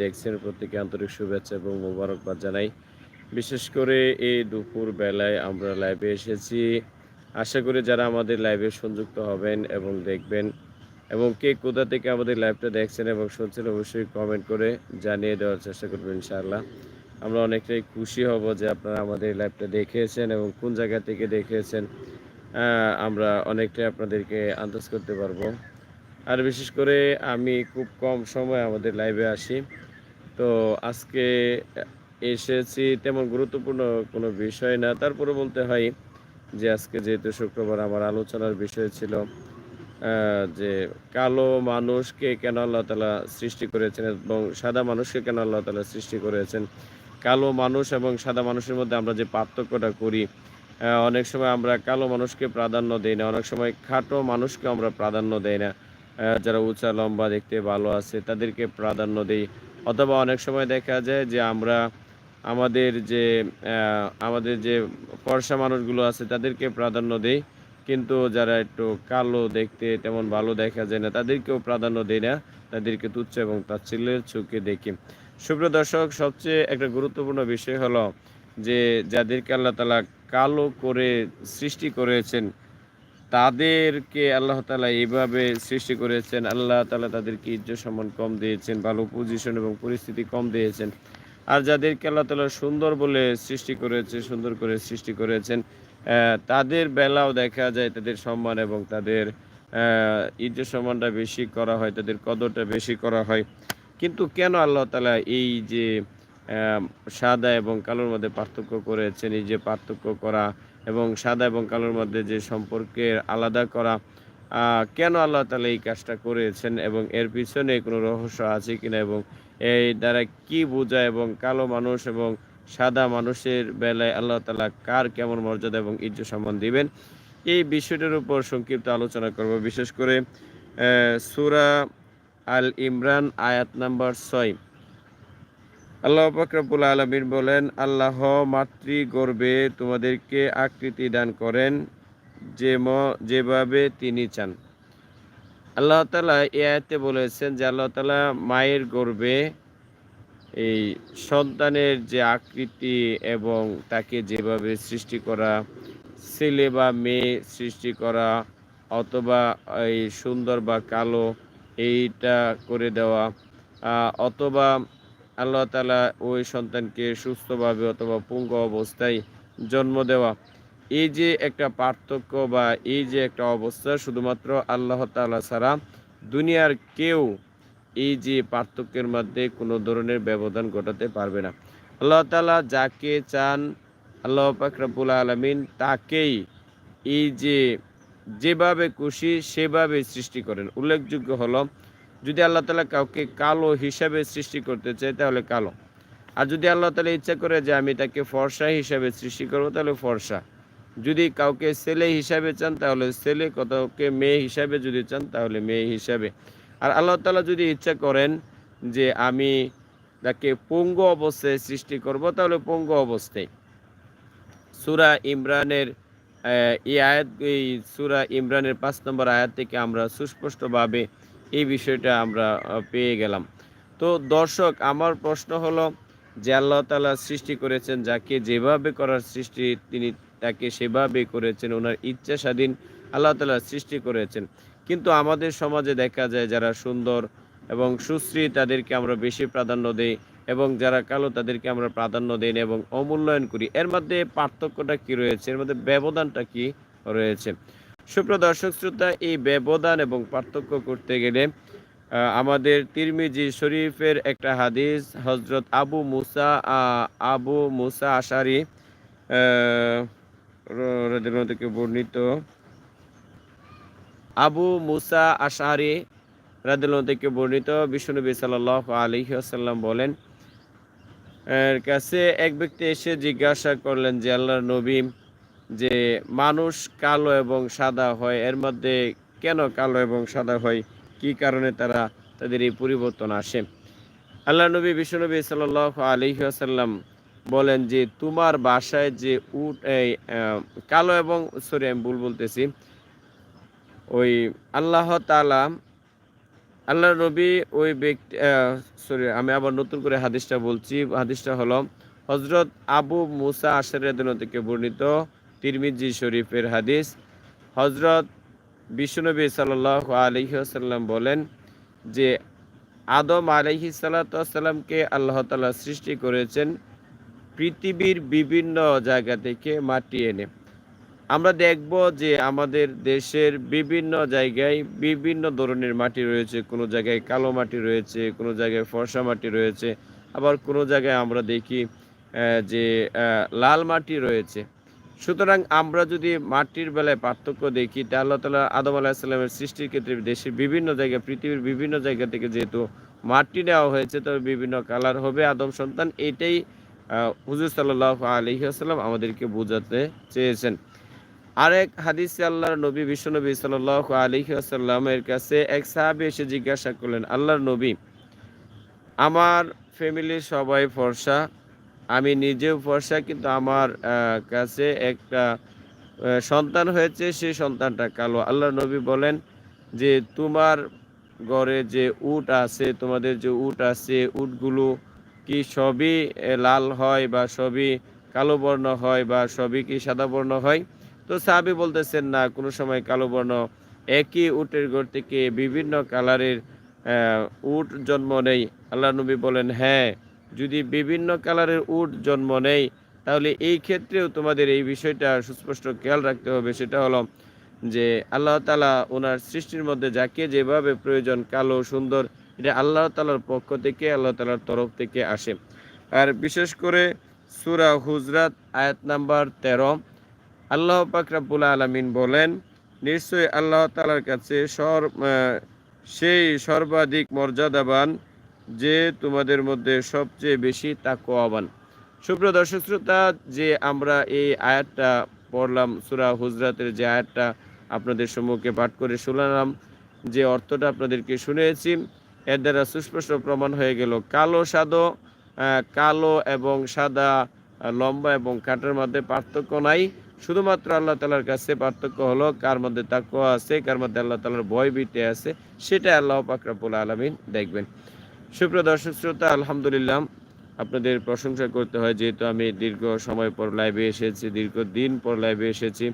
দেখছেন প্রত্যেকে আন্তরিক শুভেচ্ছা এবং মোবারকবাদ জানাই। বিশেষ করে এই দুপুর বেলায় আমরা লাইভে এসেছি। আশা করি যারা আমাদের লাইভে সংযুক্ত হবেন এবং দেখবেন এবং কে কোথা থেকে আমাদের লাইভটা দেখছেন এবং শুনছেন অবশ্যই কমেন্ট করে জানিয়ে দেওয়ার চেষ্টা করবেন ইনশাআল্লাহ। আমরা অনেকটাই খুশি হব যে আপনারা আমাদের লাইভটা দেখেছেন এবং কোন জায়গা থেকে দেখেছেন আমরা অনেকটাই আপনাদেরকে আন্দাজ করতে পারব। আর বিশেষ করে আমি খুব কম সময় আমাদের লাইভে আসি। তো আজকে এসেছি তেমন গুরুত্বপূর্ণ কোনো বিষয় না। তারপরে বলতে হয় যে আজকে যেহেতু শুক্রবার আমার আলোচনার বিষয় ছিল যে কালো মানুষকে কেন আল্লাহ তালা সৃষ্টি করেছেন এবং সাদা মানুষকে কেন আল্লাহ তালা সৃষ্টি করেছেন? কালো মানুষ এবং সাদা মানুষের মধ্যে আমরা যে পার্থক্যটা করি অনেক সময় আমরা কালো মানুষকে প্রাধান্য দেই না, অনেক সময় খাটো মানুষকে আমরা প্রাধান্য দেই না। যারা উঁচা, লম্বা, দেখতে ভালো আছে, তাদেরকে প্রাধান্য দেই। অথবা অনেক সময় দেখা যায় যে আমরা আমাদের যে আমাদের যে ফর্সা মানুষগুলো আছে, তাদেরকে প্রাধান্য দেই। কিন্তু যারা একটু কালো দেখতে তেমন ভালো দেখা যায় না, তাদেরকেও প্রাধান্য দেয় না। তাদেরকে তুচ্ছ এবং তাচ্ছিল্যের চোখে দেখি। সুপ্রিয় দর্শক, সবচেয়ে একটা গুরুত্বপূর্ণ বিষয় হলো যে, যাদেরকে আল্লাহ তালা কালো করে সৃষ্টি করেছেন তাদেরকে আল্লাহ তালা এইভাবে সৃষ্টি করেছেন, আল্লাহ তালা তাদেরকে ইজ্জত সম্মান কম দিয়েছেন, ভালো পজিশন এবং পরিস্থিতি কম দিয়েছেন। আর যাদেরকে আল্লাহ তালা সুন্দর বলে সৃষ্টি করেছে, সুন্দর করে সৃষ্টি করেছেন তাদের বেলাও দেখা যায় তাদের সম্মান এবং তাদের ইজ্জত সম্মানটা বেশি করা হয়, তাদের কদরটা বেশি করা হয়। কিন্তু কেন আল্লাহ তালা এই যে সাদা এবং কালোর মধ্যে পার্থক্য করেছেন এই যে পার্থক্য করা এবং সাদা এবং কালোর মধ্যে যে সম্পর্কের আলাদা করা। কেন আল্লাহ তালা এই কাজটা করেছেন এবং এর পিছনে কোনো রহস্য আছে কিনা এবং এই দ্বারা কি বোঝায় এবং কালো মানুষ এবং সাদা মানুষের বেলায় আল্লাহ তালা কার কেমন মর্যাদা এবং ইজ্জত সম্মান দিবেন? এই বিষয়টার উপর সংক্ষিপ্ত আলোচনা করব। বিশেষ করে সুরা আল ইমরান আয়াত নাম্বার ছয়। আল্লাহ পাকরাবুল আলমিন বলেন, আল্লাহ মাতৃ গর্বে তোমাদেরকে আকৃতি দান করেন যে ম- যেভাবে তিনি চান। আল্লাহ তালা এ আয়াতে বলেছেন যে আল্লাহ তালা মায়ের গর্বে এই সন্তানের যে আকৃতি এবং তাকে যেভাবে সৃষ্টি করা, ছেলে বা মেয়ে সৃষ্টি করা, অথবা এই সুন্দর বা কালো, এইটা করে দেওয়া অথবা আল্লাহ তালা ওই সন্তানকে সুস্থভাবে অথবা পুঙ্গ অবস্থায় জন্ম দেওয়া। এই যে একটা পার্থক্য বা এই যে একটা অবস্থা শুধুমাত্র আল্লাহ তালা ছাড়া দুনিয়ার কেউ এই যে পার্থক্যের মধ্যে কোনো ধরনের ব্যবধান ঘটাতে পারবে না। আল্লাহ তালা যাকে চান, আল্লাহ পাকরাবুল আলমিন তাকেই এই যে যেভাবে খুশি সেভাবে সৃষ্টি করেন। উল্লেখযোগ্য হলো যদি আল্লাহ তালা কাউকে কালো হিসাবে সৃষ্টি করতে চায়, তাহলে কালো। আর যদি আল্লাহ তালা ইচ্ছা করে যে আমি তাকে ফর্সা হিসাবে সৃষ্টি করব, তাহলে ফর্সা। যদি কাউকে ছেলে হিসাবে চান, তাহলে ছেলে, কাউকে মেয়ে হিসাবে যদি চান, তাহলে মেয়ে হিসাবে। আর আল্লাহ তালা যদি ইচ্ছা করেন যে আমি তাকে পঙ্গু অবস্থায় সৃষ্টি করব, তাহলে পঙ্গু অবস্থায়। সুরা ইমরানের এই আয়াত, এই সুরা ইমরানের পাঁচ নম্বর আয়াত থেকে আমরা সুস্পষ্টভাবে এই বিষয়টা আমরা পেয়ে গেলাম। তো দর্শক, আমার প্রশ্ন হলো, যে আল্লাহ তালা সৃষ্টি করেছেন, যাকে যেভাবে করার সৃষ্টি তিনি তাকে সেভাবে করেছেন, ওনার ইচ্ছা স্বাধীন আল্লাহ তালা সৃষ্টি করেছেন। কিন্তু আমাদের সমাজে দেখা যায়, যারা সুন্দর এবং সুশ্রী, তাদেরকে আমরা বেশি প্রাধান্য দেই এবং যারা কালো, তাদেরকে আমরা প্রাধান্য দেই এবং অমূল্যায়ন করি। এর মধ্যে পার্থক্যটা কি রয়েছে? এর মধ্যে ব্যবধানটা কি রয়েছে? সুপ্রিয় দর্শক, শ্রোতা, এই ব্যবধান এবং পার্থক্য করতে গেলে আমাদের তিরমিজি শরীফের একটা হাদিস হজরত আবু মুসা আবু মুসা আশারি থেকে বর্ণিত? আবু মুসা আশারি রাদিয়াল্লাহু থেকে বর্ণিত? বিষ্ণুনবী সাল্লাল্লাহু আলাইহি ওয়াসাল্লাম বলেন, এর কাছে এক ব্যক্তি এসে জিজ্ঞাসা করলেন যে, আল্লাহর নবী যে মানুষ কালো এবং সাদা হয়, এর মধ্যে কেন কালো এবং সাদা হয়? কি কারণে তারা তাদের এই পরিবর্তন আসে? আল্লাহ নবী বিশ্বনবী সাল্লাহ আলহি আসাল্লাম বলেন যে, তোমার বাসায় যে উট, এই কালো এবং সরি, আমি ভুল বলতেছি। ওই আল্লাহ তালা আল্লাহ নবী ওই ব্যক্তি সরি, আমি আবার নতুন করে হাদিসটা বলছি। হাদিসটা হলো হজরত আবু মুসা আশারিয়াদিন থেকে বর্ণিত তিরমিজি শরীফের হাদিস। হজরত বিশ্বনবী সাল্লাহ আলহিহাসাল্লাম বলেন যে, আদম আলহি সাল্লাতামকে আল্লাহ তালা সৃষ্টি করেছেন পৃথিবীর বিভিন্ন জায়গা থেকে মাটি এনে। আমরা দেখব যে আমাদের দেশের বিভিন্ন জায়গায় বিভিন্ন ধরনের মাটি রয়েছে। কোনো জায়গায় কালো মাটি রয়েছে, কোনো জায়গায় ফর্সা মাটি রয়েছে। আবার কোনো জায়গায় আমরা দেখি যে লাল মাটি রয়েছে। সুতরাং আমরা যদি মাটির বেলায় পার্থক্য দেখি, তা আল্লাহ তালা আদম আলাহিসাল্লামের সৃষ্টির ক্ষেত্রে দেশের বিভিন্ন জায়গায় পৃথিবীর বিভিন্ন জায়গা থেকে যেহেতু মাটি নেওয়া হয়েছে, তবে বিভিন্ন কালার হবে আদম সন্তান। এটাই হুজুর সাল্লাহ আলহিহাস্লাম আমাদেরকে বোঝাতে চেয়েছেন। আরেক হাদিসে আল্লাহর নবী বিশ্বনবী সাল আলহি আসাল্লামের কাছে এক সাহাবি এসে জিজ্ঞাসা করলেন, আল্লাহর নবী, আমার ফ্যামিলির সবাই ফর্সা আমি নিজেও ফর্সা, কিন্তু আমার কাছে একটা সন্তান হয়েছে সেই সন্তানটা কালো। আল্লাহর নবী বলেন যে, তোমার ঘরে যে উট আছে, তোমাদের যে উট আছে, উটগুলো কি সবই লাল হয় বা সবই কালো বর্ণ হয় বা সবই কি সাদা বর্ণ হয়? তো সাহাবি বলতেছেন, না, কোনো সময় কালো বর্ণ, একই উটের ঘর থেকে বিভিন্ন কালারের উট জন্ম নেই। আল্লাহ নবী বলেন হ্যাঁ যদি বিভিন্ন কালারের উট জন্ম নেই তাহলে এই ক্ষেত্রেও তোমাদের এই বিষয়টা সুস্পষ্ট খেয়াল রাখতে হবে। সেটা হলো যে আল্লাহ তালা ওনার সৃষ্টির মধ্যে যাকে যেভাবে প্রয়োজন, কালো, সুন্দর, এটা আল্লাহ তালার পক্ষ থেকে, আল্লাহ তালার তরফ থেকে আসে। আর বিশেষ করে সুরা হুজরাত, আয়াত নাম্বার তেরো। আল্লাহ পাকরাবুল আলমিন বলেন, নিশ্চয়ই আল্লাহ তালার কাছে সর সেই সর্বাধিক মর্যাদাবান যে তোমাদের মধ্যে সবচেয়ে বেশি তাকওয়াবান। সুপ্রিয় দর্শক শ্রোতা, যে আমরা এই আয়াতটা পড়লাম, সুরা হুজরাতের যে আয়াতটা আপনাদের সম্মুখে পাঠ করে শুনলাম, যে অর্থটা আপনাদেরকে শুনেছি এর দ্বারা সুস্পষ্ট প্রমাণ হয়ে গেল। কালো সাদো কালো এবং সাদা লম্বা এবং কাঠের মধ্যে পার্থক্য নাই। শুধুমাত্র আল্লাহ তালার কাছে পার্থক্য হলো কার মধ্যে তাকুয়া আছে, কার মধ্যে আল্লাহ তালার ভয় বিটে আছে সেটা আল্লাহ পাকরাবুল আলমিন দেখবেন। সুপ্রিয় দর্শক শ্রোতা, আলহামদুলিল্লাহ আপনাদের প্রশংসা করতে হয়, যেহেতু আমি দীর্ঘ সময় পর লাইভে এসেছি, দীর্ঘ দিন পর লাইভে এসেছি।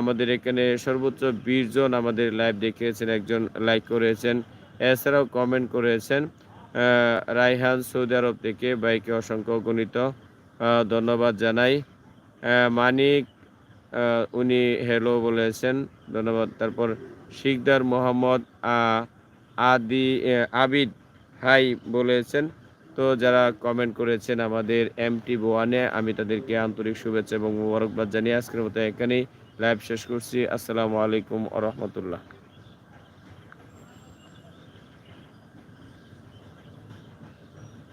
আমাদের এখানে সর্বোচ্চ বিশ জন আমাদের লাইভ দেখিয়েছেন, একজন লাইক করেছেন, এছাড়াও কমেন্ট করেছেন। রায়হান সৌদি আরব থেকে বাইকে অসংখ্য গণিত ধন্যবাদ জানাই। মানিক উনি হ্যালো বলেছেন, ধন্যবাদ। তারপর শিকদার মোহাম্মদ আদি আবিদ হাই বলেছেন। তো যারা কমেন্ট করেছেন আমাদের এমটি ওয়ানে আমি তাদেরকে আন্তরিক শুভেচ্ছা এবং মোবারকবাদ জানিয়ে আজকের মতো এখানেই লাইভ শেষ করছি। আসসালামু আলাইকুম আ রহমতুল্লাহ।